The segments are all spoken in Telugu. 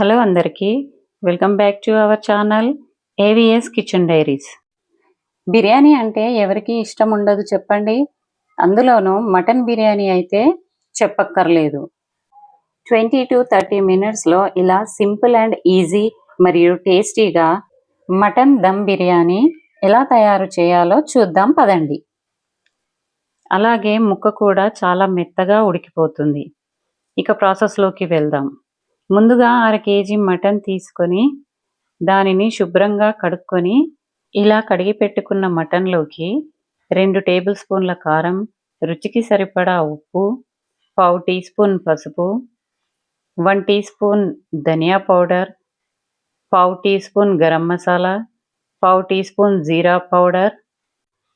హలో అందరికీ. Welcome back to our channel AVS kitchen diaries biryani అంటే ఎవరికి ఇష్టం ఉండదు చెప్పండి. అందులోనూ మటన్ బిర్యానీ అయితే చెప్పక్కర్లేదు. ట్వంటీ టు థర్టీ మినిట్స్లో ఇలా సింపుల్ అండ్ ఈజీ మరియు టేస్టీగా మటన్ దమ్ బిర్యానీ ఎలా తయారు చేయాలో చూద్దాం పదండి. అలాగే ముక్క కూడా చాలా మెత్తగా ఉడికిపోతుంది. ఇక ప్రాసెస్లోకి వెళ్దాం. ముందుగా అర కేజీ మటన్ తీసుకొని దానిని శుభ్రంగా కడుక్కొని ఇలా కడిగి పెట్టుకున్న మటన్లోకి రెండు టేబుల్ స్పూన్ల కారం రుచికి సరిపడా ఉప్పు పావు టీ స్పూన్ పసుపు వన్ టీ స్పూన్ ధనియా పౌడర్ పావు టీ స్పూన్ గరం మసాలా పావు టీ స్పూన్ జీరా పౌడర్.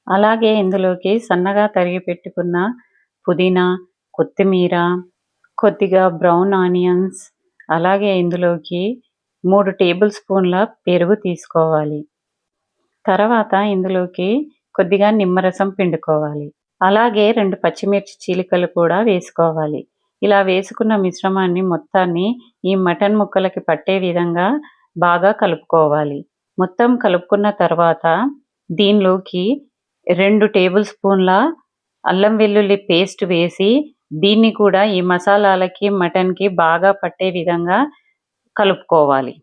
అలాగే ఇందులోకి సన్నగా తరిగి పెట్టుకున్న పుదీనా కొత్తిమీర కొద్దిగా బ్రౌన్ ఆనియన్స్ అలాగే ఇందులోకి మూడు టేబుల్ స్పూన్ల పెరుగు తీసుకోవాలి. తర్వాత ఇందులోకి కొద్దిగా నిమ్మరసం పిండుకోవాలి. అలాగే రెండు పచ్చిమిర్చి చీలికలు కూడా వేసుకోవాలి. ఇలా వేసుకున్న మిశ్రమాన్ని మొత్తాన్ని ఈ మటన్ ముక్కలకి పట్టే విధంగా బాగా కలుపుకోవాలి. మొత్తం కలుపుకున్న తర్వాత దీనిలోకి రెండు టేబుల్ స్పూన్ల అల్లం వెల్లుల్లి పేస్ట్ వేసి దీన్ని కూడా ఈ మసాలాలకి మటన్కి బాగా పట్టే విధంగా కలుపుకోవాలి.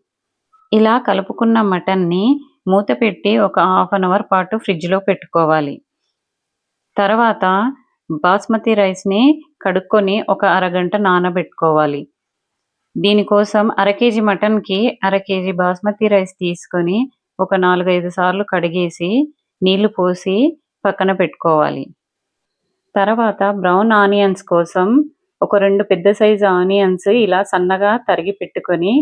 ఇలా కలుపుకున్న మటన్ని మూత పెట్టి ఒక హాఫ్ అన్ అవర్ పాటు ఫ్రిడ్జ్లో పెట్టుకోవాలి. తర్వాత బాస్మతి రైస్ని కడుక్కొని ఒక అరగంట నానబెట్టుకోవాలి. దీనికోసం అర కేజీ మటన్కి అర కేజీ బాస్మతి రైస్ తీసుకొని ఒక నాలుగైదు సార్లు కడిగేసి నీళ్ళు పోసి పక్కన పెట్టుకోవాలి. తర్వాత బ్రౌన్ ఆనియన్స్ కోసం ఒక రెండు పెద్ద సైజు ఆనియన్స్ ఇలా సన్నగా తరిగి పెట్టుకొని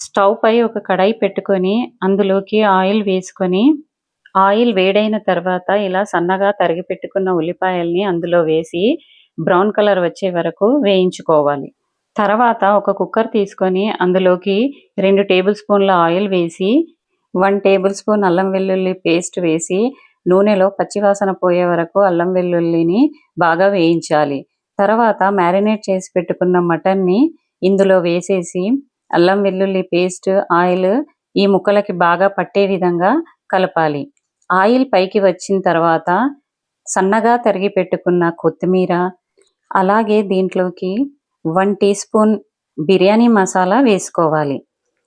స్టవ్ పై ఒక కడాయి పెట్టుకొని అందులోకి ఆయిల్ వేసుకొని ఆయిల్ వేడైన తర్వాత ఇలా సన్నగా తరిగి పెట్టుకున్న ఉల్లిపాయల్ని అందులో వేసి బ్రౌన్ కలర్ వచ్చే వరకు వేయించుకోవాలి. తర్వాత ఒక కుక్కర్ తీసుకొని అందులోకి రెండు టేబుల్ స్పూన్ల ఆయిల్ వేసి వన్ టేబుల్ స్పూన్ అల్లం వెల్లుల్లి పేస్ట్ వేసి నూనెలో పచ్చివాసన పోయే వరకు అల్లం వెల్లుల్లిని బాగా వేయించాలి. తర్వాత మ్యారినేట్ చేసి పెట్టుకున్న మటన్ని ఇందులో వేసేసి అల్లం వెల్లుల్లి పేస్ట్ ఆయిల్ ఈ ముక్కలకి బాగా పట్టే విధంగా కలపాలి. ఆయిల్ పైకి వచ్చిన తర్వాత సన్నగా తరిగి పెట్టుకున్న కొత్తిమీర అలాగే దీంట్లోకి one teaspoon biryani masala వేసుకోవాలి.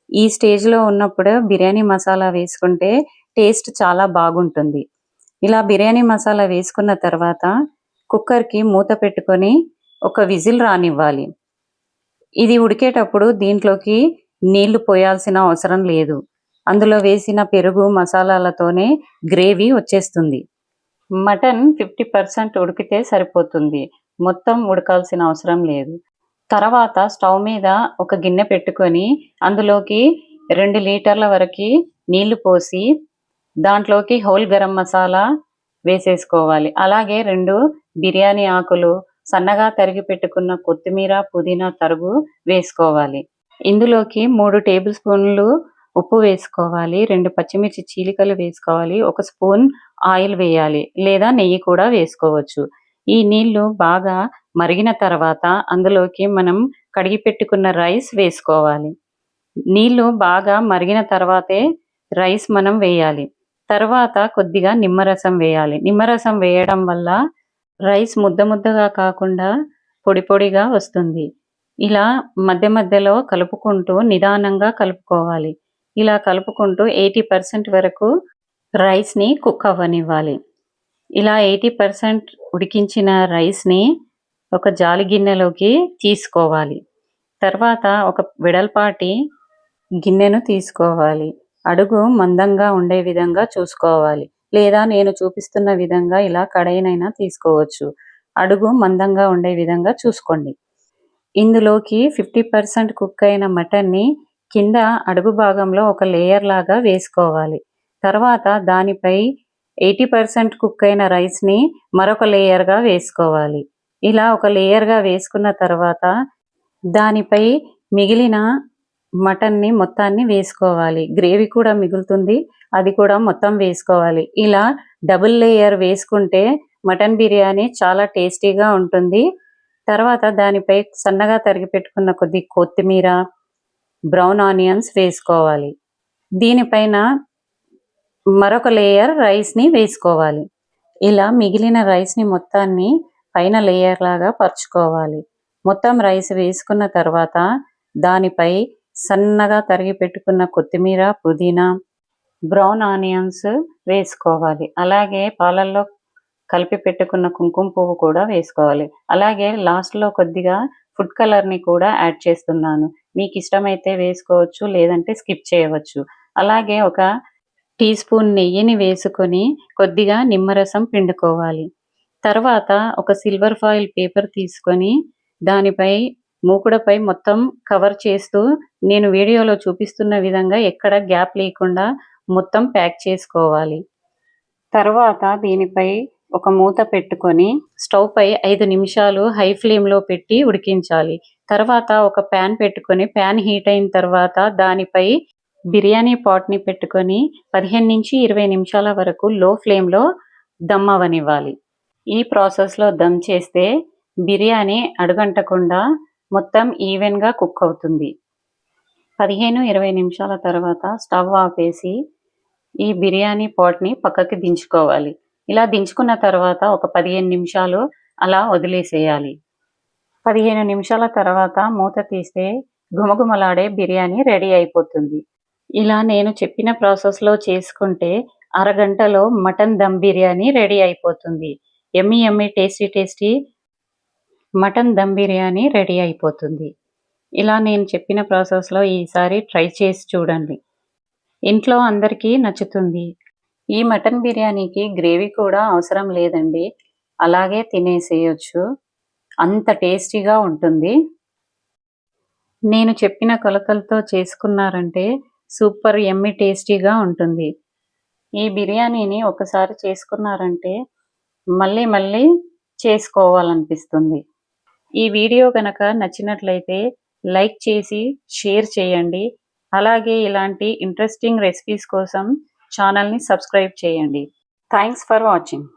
ఈ స్టేజ్లో ఉన్నప్పుడు బిర్యానీ మసాలా వేసుకుంటే టేస్ట్ చాలా బాగుంటుంది. ఇలా బిర్యానీ మసాలా వేసుకున్న తర్వాత కుక్కర్కి మూత పెట్టుకొని ఒక విజిల్ రానివ్వాలి. ఇది ఉడికేటప్పుడు దీంట్లోకి నీళ్ళు పోయాల్సిన అవసరం లేదు. అందులో వేసిన పెరుగు మసాలాలతోనే గ్రేవీ వచ్చేస్తుంది. మటన్ ఫిఫ్టీ పర్సెంట్ ఉడికితే సరిపోతుంది. మొత్తం ఉడకాల్సిన అవసరం లేదు. తర్వాత స్టవ్ మీద ఒక గిన్నె పెట్టుకొని అందులోకి రెండు లీటర్ల వరకు నీళ్ళు పోసి దాంట్లోకి హోల్ గరం మసాలా వేసేసుకోవాలి. అలాగే రెండు బిర్యానీ ఆకులు సన్నగా తరిగి పెట్టుకున్న కొత్తిమీర పుదీనా తరుగు వేసుకోవాలి. ఇందులోకి మూడు టేబుల్ స్పూన్లు ఉప్పు వేసుకోవాలి. రెండు పచ్చిమిర్చి చీలికలు వేసుకోవాలి. ఒక స్పూన్ ఆయిల్ వేయాలి. లేదా నెయ్యి కూడా వేసుకోవచ్చు. ఈ నీళ్ళు బాగా మరిగిన తర్వాత అందులోకి మనం కడిగి పెట్టుకున్న రైస్ వేసుకోవాలి. నీళ్ళు బాగా మరిగిన తర్వాతే రైస్ మనం వేయాలి. తర్వాత కొద్దిగా నిమ్మరసం వేయాలి. నిమ్మరసం వేయడం వల్ల రైస్ ముద్ద ముద్దగా కాకుండా పొడి పొడిగా వస్తుంది. ఇలా మధ్య మధ్యలో కలుపుకుంటూ నిదానంగా కలుపుకోవాలి. ఇలా కలుపుకుంటూ ఎయిటీ పర్సెంట్ వరకు రైస్ని కుక్ అవ్వనివ్వాలి. ఇలా ఎయిటీ పర్సెంట్ ఉడికించిన రైస్ని ఒక జాలి గిన్నెలోకి తీసుకోవాలి. తర్వాత ఒక వెడల్పాటి గిన్నెను తీసుకోవాలి. అడుగు మందంగా ఉండే విధంగా చూసుకోవాలి. లేదా నేను చూపిస్తున్న విధంగా ఇలా కడాయినైనా తీసుకోవచ్చు. అడుగు మందంగా ఉండే విధంగా చూసుకోండి. ఇందులోకి ఫిఫ్టీ పర్సెంట్ కుక్ అయిన మటన్ని కింద అడుగు భాగంలో ఒక లేయర్ లాగా వేసుకోవాలి. తర్వాత దానిపై ఎయిటీ పర్సెంట్ కుక్ అయిన రైస్ని మరొక లేయర్గా వేసుకోవాలి. ఇలా ఒక లేయర్గా వేసుకున్న తర్వాత దానిపై మిగిలిన మటన్ని మొత్తాన్ని వేసుకోవాలి. గ్రేవీ కూడా మిగులుతుంది. అది కూడా మొత్తం వేసుకోవాలి. ఇలా డబుల్ లేయర్ వేసుకుంటే మటన్ బిర్యానీ చాలా టేస్టీగా ఉంటుంది. తర్వాత దానిపై సన్నగా తరిగి పెట్టుకున్న కొద్ది కొత్తిమీర బ్రౌన్ ఆనియన్స్ వేసుకోవాలి. దీనిపైన మరొక లేయర్ రైస్ని వేసుకోవాలి. ఇలా మిగిలిన రైస్ని మొత్తాన్ని పైన లేయర్ లాగా పరుచుకోవాలి. మొత్తం రైస్ వేసుకున్న తర్వాత దానిపై సన్నగా తరిగి పెట్టుకున్న కొత్తిమీర పుదీనా బ్రౌన్ ఆనియన్స్ వేసుకోవాలి. అలాగే పాలల్లో కలిపి పెట్టుకున్న కుంకుమ పువ్వు కూడా వేసుకోవాలి. అలాగే లాస్ట్లో కొద్దిగా ఫుడ్ కలర్ని కూడా యాడ్ చేస్తున్నాను. మీకు ఇష్టమైతే వేసుకోవచ్చు లేదంటే స్కిప్ చేయవచ్చు. అలాగే ఒక టీ స్పూన్ నెయ్యిని వేసుకొని కొద్దిగా నిమ్మరసం పిండుకోవాలి. తర్వాత ఒక సిల్వర్ ఫాయిల్ పేపర్ తీసుకొని దానిపై మూకుడపై మొత్తం కవర్ చేస్తూ నేను వీడియోలో చూపిస్తున్న విధంగా ఎక్కడ గ్యాప్ లేకుండా మొత్తం ప్యాక్ చేసుకోవాలి. తర్వాత దీనిపై ఒక మూత పెట్టుకొని స్టవ్ పై ఐదు నిమిషాలు హై ఫ్లేమ్లో పెట్టి ఉడికించాలి. తర్వాత ఒక ప్యాన్ పెట్టుకొని ప్యాన్ హీట్ అయిన తర్వాత దానిపై బిర్యానీ పాట్ని పెట్టుకొని పదిహేను నుంచి ఇరవై నిమిషాల వరకు లో ఫ్లేమ్లో దమ్ అవనివ్వాలి. ఈ ప్రాసెస్లో దమ్ చేస్తే బిర్యానీ అడుగంటకుండా మొత్తం ఈవెన్గా కుక్ అవుతుంది. పదిహేను ఇరవై నిమిషాల తర్వాత స్టవ్ ఆపేసి ఈ బిర్యానీ పాట్ని పక్కకి దించుకోవాలి. ఇలా దించుకున్న తర్వాత ఒక పదిహేను నిమిషాలు అలా వదిలేసేయాలి. పదిహేను నిమిషాల తర్వాత మూత తీస్తే గుమగుమలాడే బిర్యానీ రెడీ అయిపోతుంది. ఇలా నేను చెప్పిన ప్రాసెస్లో చేసుకుంటే అరగంటలో మటన్ దమ్ బిర్యానీ రెడీ అయిపోతుంది. Yummy yummy tasty tasty mutton dum biryani ready అయిపోతుంది. ఇలా నేను చెప్పిన ప్రాసెస్లో ఈసారి ట్రై చేసి చూడండి. ఇంట్లో అందరికీ నచ్చుతుంది. ఈ మటన్ బిర్యానీకి గ్రేవీ కూడా అవసరం లేదండి. అలాగే తినేసేయచ్చు. అంత టేస్టీగా ఉంటుంది. నేను చెప్పిన కొలతలతో చేసుకున్నారంటే సూపర్ ఎమ్మి టేస్టీగా ఉంటుంది. ఈ బిర్యానీని ఒకసారి చేసుకున్నారంటే మళ్ళీ మళ్ళీ చేసుకోవాలనిపిస్తుంది. ఈ వీడియో కనుక నచ్చినట్లయితే లైక్ చేసి షేర్ చేయండి. అలాగే ఇలాంటి ఇంట్రెస్టింగ్ రెసిపీస్ కోసం ఛానల్ని సబ్స్క్రైబ్ చేయండి. Thanks for watching.